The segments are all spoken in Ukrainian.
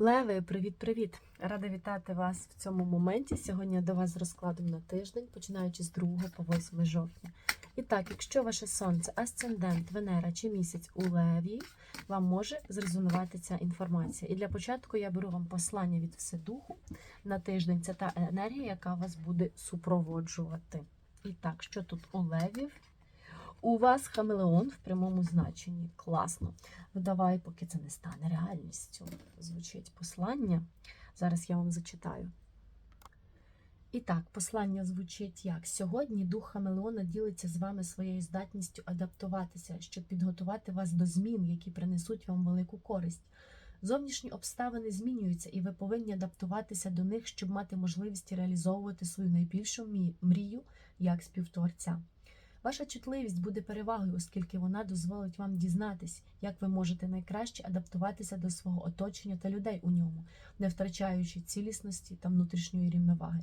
Леви, привіт-привіт! Рада вітати вас в цьому моменті. Сьогодні я до вас з розкладом на тиждень, починаючи з 2 по 8 жовтня. І так, якщо ваше сонце, асцендент, Венера чи місяць у Леві, вам може зрезонувати ця інформація. І для початку я беру вам послання від Вседуху на тиждень. Це та енергія, яка вас буде супроводжувати. І так, що тут у Левів? У вас хамелеон в прямому значенні. Класно. Ну давай, поки це не стане реальністю. Звучить послання. Зараз я вам зачитаю. І так, послання звучить як: сьогодні дух Хамелеона ділиться з вами своєю здатністю адаптуватися, щоб підготувати вас до змін, які принесуть вам велику користь. Зовнішні обставини змінюються, і ви повинні адаптуватися до них, щоб мати можливість реалізовувати свою найбільшу мрію як співтворця. Ваша чутливість буде перевагою, оскільки вона дозволить вам дізнатись, як ви можете найкраще адаптуватися до свого оточення та людей у ньому, не втрачаючи цілісності та внутрішньої рівноваги.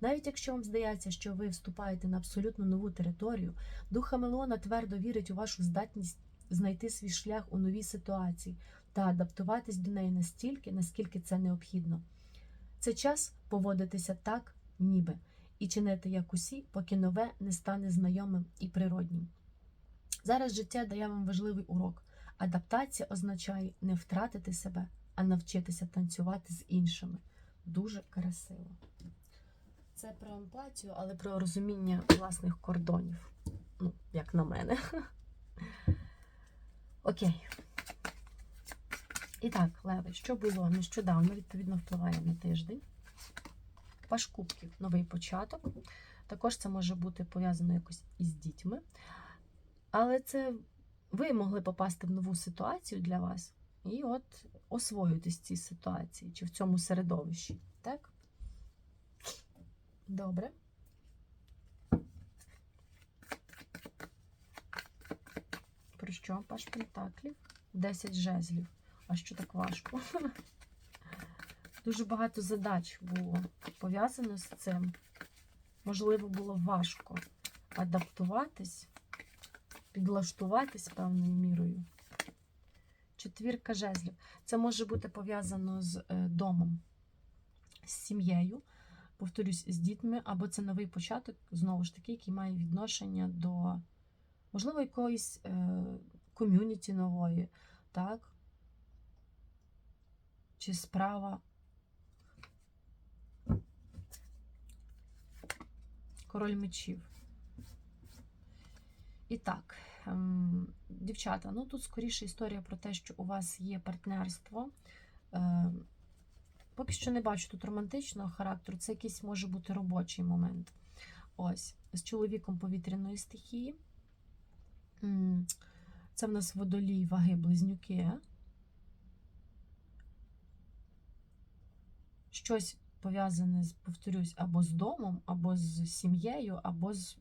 Навіть якщо вам здається, що ви вступаєте на абсолютно нову територію, дух Хамелеона твердо вірить у вашу здатність знайти свій шлях у новій ситуації та адаптуватись до неї настільки, наскільки це необхідно. Це час поводитися так, ніби і чинити як усі, поки нове не стане знайомим і природнім. Зараз життя дає вам важливий урок. Адаптація означає не втратити себе, а навчитися танцювати з іншими. Дуже красиво. Це про емпатію, але про розуміння власних кордонів. Ну, як на мене. Окей. І так, Леви, що було нещодавно, відповідно, впливає на тиждень. Паш кубків, новий початок. Також це може бути пов'язано якось із дітьми. Але це ви могли попасти в нову ситуацію для вас і от освоїтись цій ситуації чи в цьому середовищі. Так? Добре. Про що? Паш Пентаклів? 10 жезлів. А що так важко? Дуже багато задач було пов'язано з цим. Можливо, було важко адаптуватись, підлаштуватись певною мірою. Четвірка жезлів. Це може бути пов'язано з е, домом, з сім'єю, повторюсь, з дітьми, або це новий початок, знову ж таки, який має відношення до, можливо, якоїсь е, ком'юніті нової, так? Чи справа. Король мечів. І так, ем, дівчата, ну тут скоріше історія про те, що у вас є партнерство. Ем, поки що не бачу тут романтичного характеру, це якийсь може бути робочий момент. Ось, з чоловіком повітряної стихії. Це в нас водолій ваги близнюки. Щось пов'язане з, повторюсь, або з домом, або з сім'єю, або з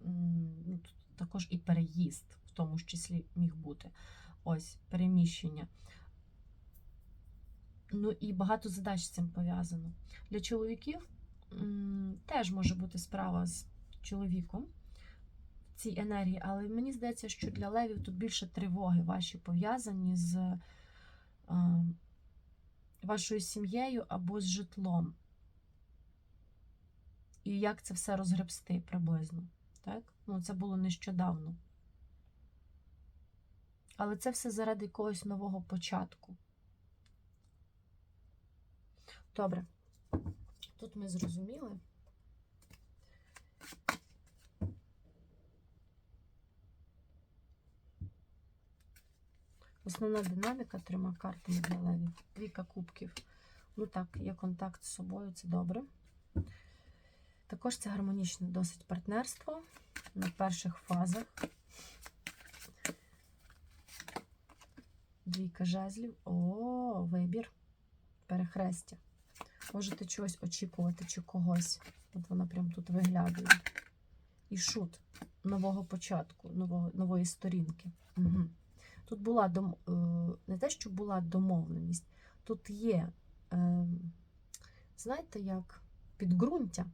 ну, також і переїзд, в тому ж числі міг бути. Ось переміщення. Ну і багато задач з цим пов'язано. Для чоловіків теж може бути справа з чоловіком в цій енергії, але мені здається, що для левів тут більше тривоги ваші пов'язані з е, вашою сім'єю або з житлом. І як це все розгребсти приблизно. Так? Ну, це було нещодавно. Але це все заради якогось нового початку. Добре. Тут ми зрозуміли. Основна динаміка трьома картами для левів. Двійка кубків. Ну так, є контакт з собою, це добре. Також це гармонічне досить партнерство на перших фазах. Двійка жезлів. О, вибір. Перехрестя. Можете чогось очікувати чи когось. От вона прям тут виглядає. І шут нового початку, нового, нової сторінки. Угу. Тут була дом... е, не те, що була домовленість, тут є, е, знаєте, як підґрунтя,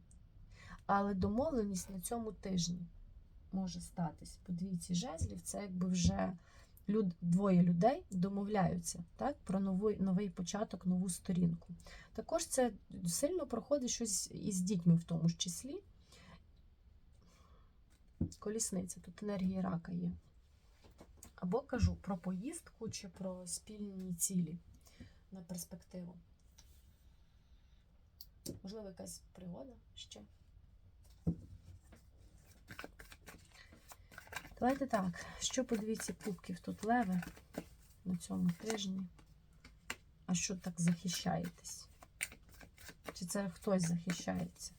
але домовленість на цьому тижні може статись. По двійці жезлів це якби вже люд, двоє людей домовляються так, про новий, новий початок, нову сторінку. Також це сильно проходить щось із дітьми в тому ж числі. Колісниця, тут енергія рака є. Або кажу про поїздку чи про спільні цілі на перспективу. Можливо, якась пригода ще. Давайте так, що по двійці кубків тут леви на цьому тижні. А що так захищаєтесь? Чи це хтось захищається?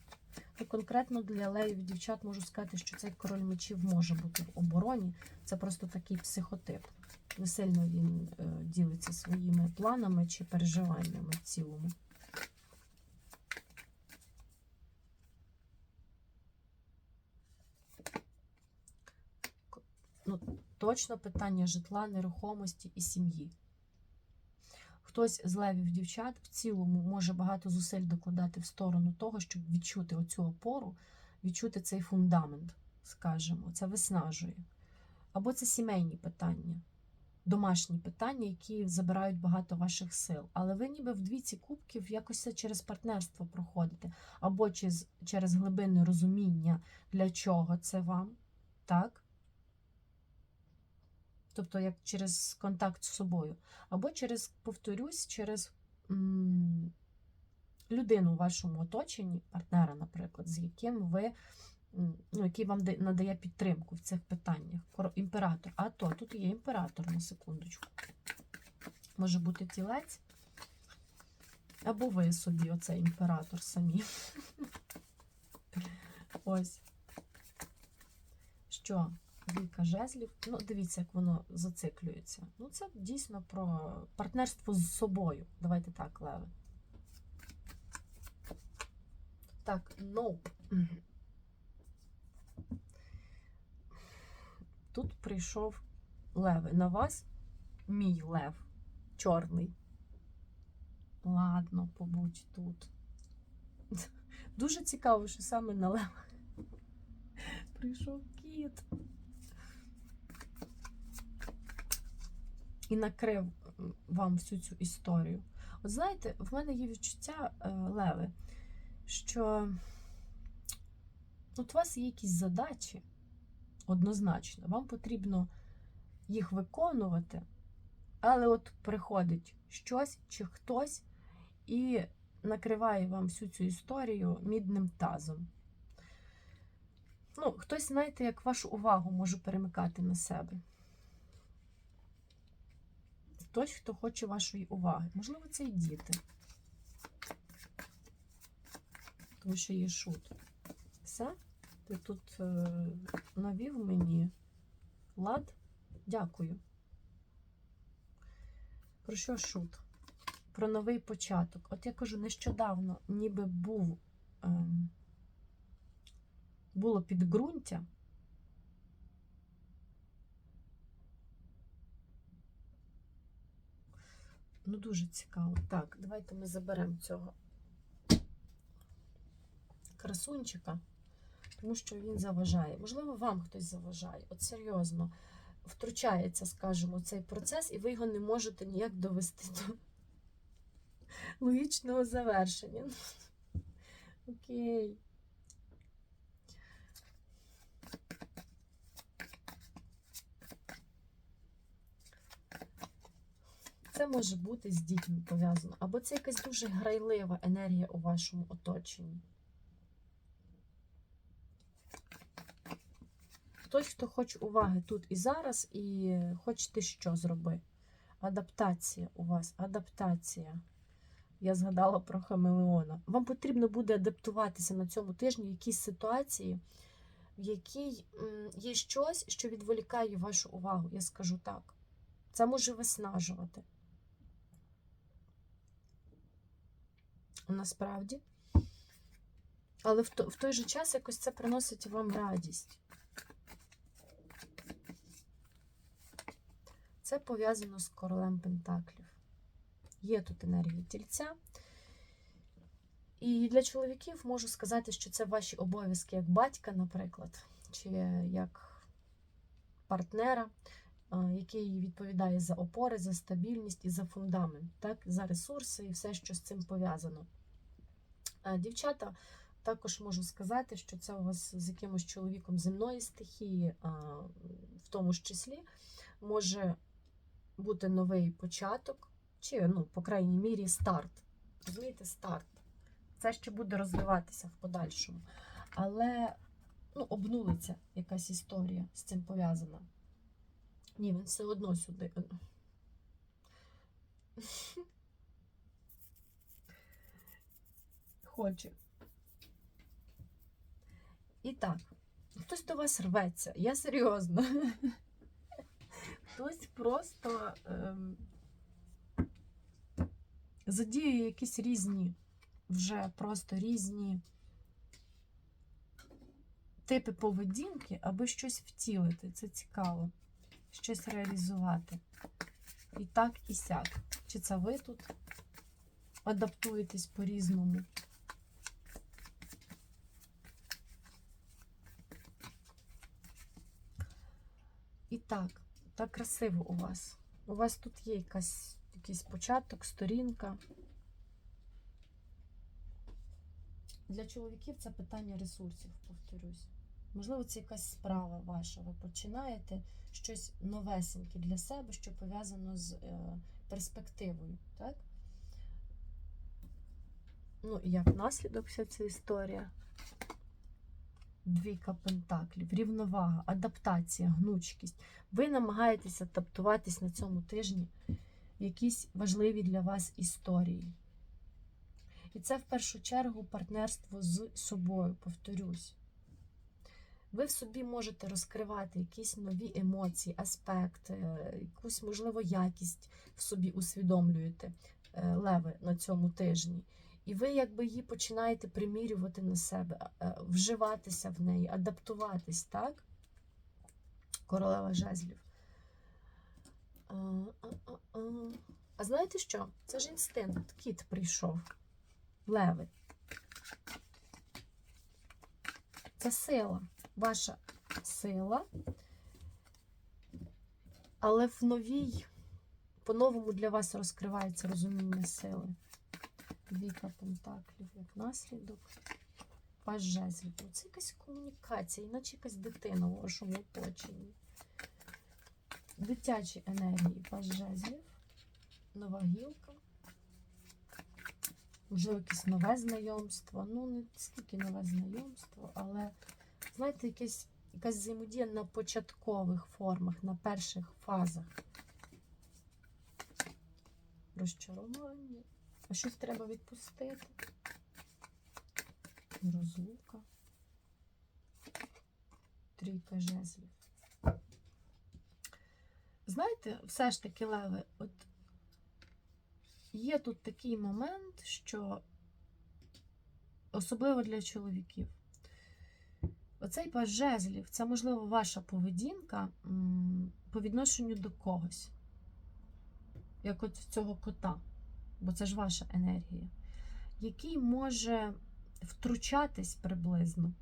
Ну, конкретно для левів дівчат можу сказати, що цей король мечів може бути в обороні. Це просто такий психотип. Не сильно він е, ділиться своїми планами чи переживаннями в цілому. К- Ну, точно питання житла, нерухомості і сім'ї. Хтось з левів дівчат в цілому може багато зусиль докладати в сторону того, щоб відчути оцю опору, відчути цей фундамент, скажімо, це виснажує. Або це сімейні питання, домашні питання, які забирають багато ваших сил. Але ви ніби в двійці кубків якось це через партнерство проходите, або через, через глибинне розуміння, для чого це вам, так? Тобто як через контакт з собою, або через, повторюсь, через м, людину в вашому оточенні, партнера, наприклад, з яким ви, ну, який вам надає підтримку в цих питаннях. Імператор. А то тут є імператор на секундочку. Може бути тілець, або ви собі, оцей імператор самі. Ось. Що? Двійка жезлів. Ну, дивіться, як воно зациклюється. Ну, це дійсно про партнерство з собою. Давайте так, Леви. Так, ну. Тут прийшов леви. На вас мій лев. Чорний. Ладно, побудь тут. Дуже цікаво, що саме на лева прийшов кіт. І накрив вам всю цю історію. От знаєте, в мене є відчуття, е, Леви, що от у вас є якісь задачі, однозначно, вам потрібно їх виконувати, але от приходить щось чи хтось і накриває вам всю цю історію мідним тазом. Ну, хтось, знаєте, як вашу увагу може перемикати на себе хтось, хто хоче вашої уваги. Можливо, це і діти. Тому що є шут. Все? Ти тут е, навів мені лад. Дякую. Про що шут? Про новий початок. От я кажу, нещодавно ніби був е, було підґрунтя. Ну, дуже цікаво. Так, давайте ми заберемо цього красунчика, тому що він заважає. Можливо, вам хтось заважає. От серйозно втручається, скажімо, цей процес, і ви його не можете ніяк довести до логічного завершення. Окей. Це може бути з дітьми пов'язано, або це якась дуже грайлива енергія у вашому оточенні. Хтось, хто хоче уваги тут і зараз, і хочете що зроби. Адаптація у вас, адаптація. Я згадала про хамелеона. Вам потрібно буде адаптуватися на цьому тижні в якійсь ситуації, в якій є щось, що відволікає вашу увагу. Я скажу так. Це може виснажувати. Насправді. Але в, в той же час якось це приносить вам радість. Це пов'язано з королем Пентаклів. Є тут енергія тільця. І для чоловіків можу сказати, що це ваші обов'язки як батька, наприклад, чи як партнера, який відповідає за опори, за стабільність і за фундамент, так, за ресурси і все, що з цим пов'язано. Е, Дівчата, також можу сказати, що це у вас з якимось чоловіком земної стихії, в тому ж числі, може бути новий початок, чи, ну, по крайній мірі, старт. Розумієте, старт. Це ще буде розвиватися в подальшому. Але ну, обнулиться якась історія з цим пов'язана. Ні, він все одно сюди. Хоче. І так, хтось до вас рветься, я серйозно. Хтось просто ем, задіює якісь різні, вже просто різні типи поведінки, аби щось втілити. Це цікаво. Щось реалізувати. І так, і сяк. Чи це ви тут адаптуєтесь по-різному? Так, так красиво у вас. У вас тут є якась, якийсь початок, сторінка. Для чоловіків це питання ресурсів, повторюсь. Можливо, це якась справа ваша. Ви починаєте щось новесеньке для себе, що пов'язано з е, перспективою. Так? Ну, і як наслідок вся ця історія. Двійка пентаклів, рівновага, адаптація, гнучкість. Ви намагаєтесь адаптуватись на цьому тижні якісь важливі для вас історії. І це в першу чергу партнерство з собою, повторюсь. Ви в собі можете розкривати якісь нові емоції, аспекти, якусь, можливо, якість в собі усвідомлюєте е, леви на цьому тижні. І ви якби її починаєте примірювати на себе, е, вживатися в неї, адаптуватись, так? Королева жезлів. А, а, а, а. а знаєте що? Це ж інстинкт. Кіт прийшов. Леви. Це сила. Ваша сила. Але в новій, по-новому для вас розкривається розуміння сили. Двійка пентаклів як наслідок. Жезлів. Це якась комунікація, іначе якась дитина у вашому оточенні. Дитячі енергії, жезлів, нова гілка. Можливо, якесь нове знайомство. Ну, не стільки нове знайомство, але, знаєте, якесь, якась взаємодія на початкових формах, на перших фазах. Розчарування. А щось треба відпустити. Розлука. Трійка жезлів. Знаєте, все ж таки, Леви, от є тут такий момент, що особливо для чоловіків. Оцей паж жезлів це, можливо, ваша поведінка по відношенню до когось. Як от цього кота бо це ж ваша енергія, який може втручатись приблизно,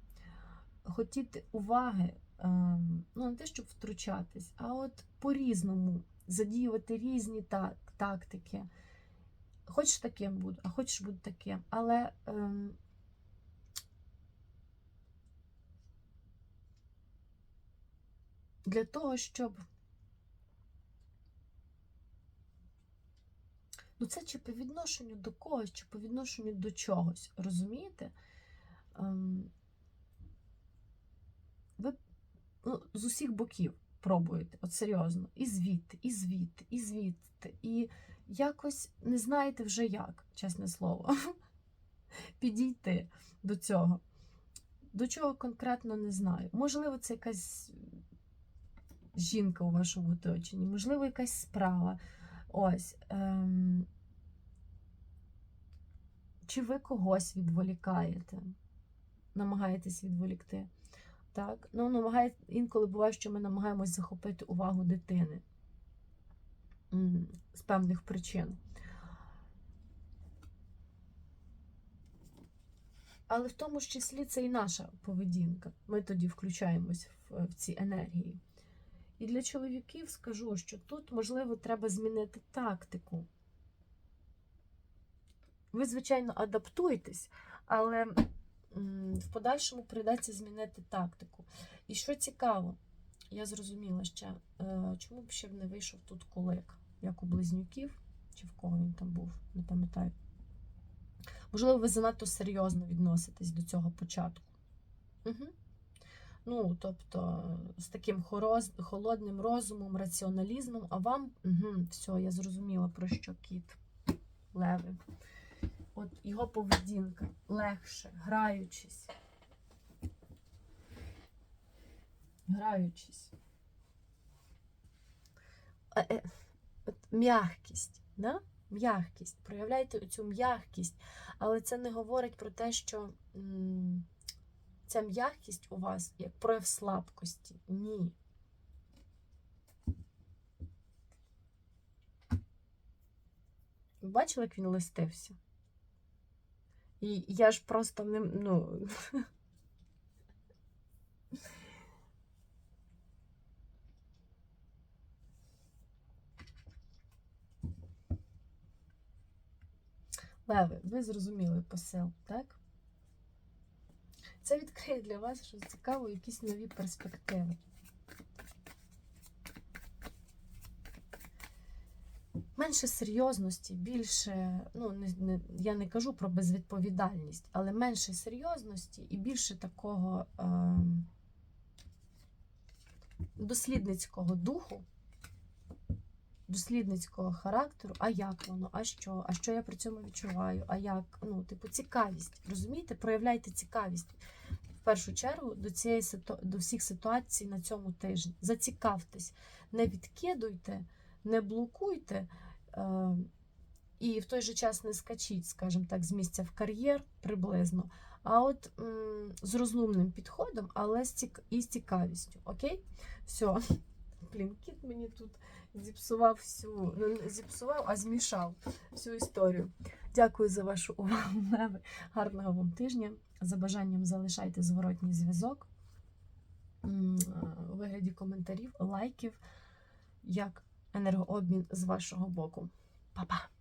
хотіти уваги, ем, ну не те, щоб втручатись, а от по-різному задіювати різні так, тактики. Хочеш таким буду, а хочеш буду таким. Але ем, для того, щоб Ну, це чи по відношенню до когось, чи по відношенню до чогось, розумієте? Ем, ви ну, з усіх боків пробуєте, от серйозно, і звідти, і звідти, і звідти. І якось не знаєте вже як, чесне слово, підійти до цього. До чого конкретно не знаю. Можливо, це якась жінка у вашому оточенні, можливо, якась справа. Ось. Ем... Чи ви когось відволікаєте? Намагаєтесь відволікти? Так? Ну, намагає... Інколи буває, що ми намагаємось захопити увагу дитини з певних причин. Але в тому ж числі це і наша поведінка. Ми тоді включаємось в, в ці енергії. І для чоловіків скажу, що тут, можливо, треба змінити тактику. Ви, звичайно, адаптуєтесь, але в подальшому прийдеться змінити тактику. І що цікаво, я зрозуміла ще, е, чому б ще не вийшов тут кулик, як у близнюків, чи в кого він там був, не пам'ятаю. Можливо, ви занадто серйозно відноситесь до цього початку. Угу. Ну, тобто, з таким хороз, холодним розумом, раціоналізмом, а вам угу, все, я зрозуміла, про що кіт леви. От його поведінка легше, граючись. Граючись. Е, е, от М'ягкість, да? м'ягкість. Проявляйте цю м'ягкість, але це не говорить про те, що ця м'ягкість у вас як прояв слабкості. Ні. Бачили, як він листився? І я ж просто не. Ну, Леви, ви зрозуміли посил, так? Це відкриє для вас щось цікаве, якісь нові перспективи. Менше серйозності, більше, ну, не, не, я не кажу про безвідповідальність, але менше серйозності і більше такого е, дослідницького духу, дослідницького характеру, а як воно, а що, а що я при цьому відчуваю, а як, ну, типу, цікавість. Розумієте? Проявляйте цікавість в першу чергу до цієї до всіх ситуацій на цьому тижні. Зацікавтесь, не відкидуйте, не блокуйте. І в той же час не скачіть, скажімо так, з місця в кар'єр приблизно. А от з розумним підходом, але і з цікавістю. Окей? Все. Блін, кіт мені тут зіпсував всю, ну не зіпсував, а змішав всю історію. Дякую за вашу увагу. Гарного вам тижня. За бажанням залишайте зворотній зв'язок у вигляді коментарів, лайків, як енергообмін з вашого боку. Па-па!